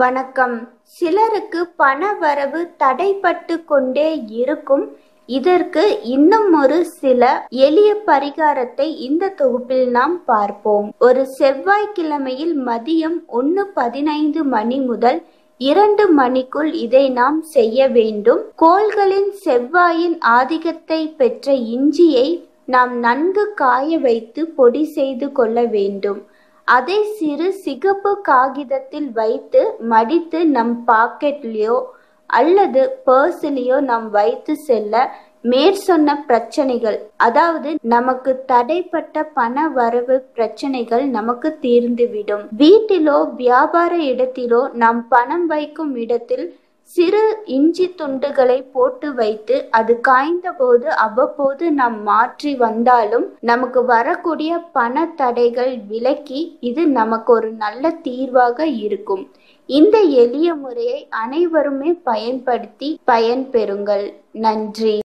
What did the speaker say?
வணக்கம். சிலருக்கு பண வரவு தடைப்பட்டு கொண்டே இருக்கும். இதற்கு இன்னும் ஒரு சில எளிய பரிகாரத்தை இந்த தொகுப்பில் நாம் பார்ப்போம். ஒரு செவ்வாய்க்கிழமையில் மதியம் ஒன்று பதினைந்து மணி முதல் இரண்டு மணிக்குள் இதை நாம் செய்ய வேண்டும். கோள்களின் செவ்வாயின் ஆதிக்கத்தை பெற்ற இஞ்சியை நாம் நன்கு காய வைத்து பொடி செய்து கொள்ள வேண்டும். அதை சிறு சிகப்பு காகிதத்தில் வைத்து மடித்து நம் பாக்கெட்லேயோ அல்லது பர்ஸ்லேயோ நாம் வைத்து செல்ல மேற்சொன்ன பிரச்சனைகள் அதாவது நமக்கு தடைப்பட்ட பண வரவு பிரச்சனைகள் நமக்கு தீர்ந்துவிடும். வீட்டிலோ வியாபார இடத்திலோ நாம் பணம் வைக்கும் இடத்தில் சிறு இஞ்சி துண்டுகளை போட்டு வைத்து அது காய்ந்த போது அவ்வப்போது நாம் மாற்றி வந்தாலும் நமக்கு வரக்கூடிய பண தடைகள் விலக்கி இது நமக்கு ஒரு நல்ல தீர்வாக இருக்கும். இந்த எளிய முறையை அனைவருமே பயன்படுத்தி பயன்பெறுங்கள். நன்றி.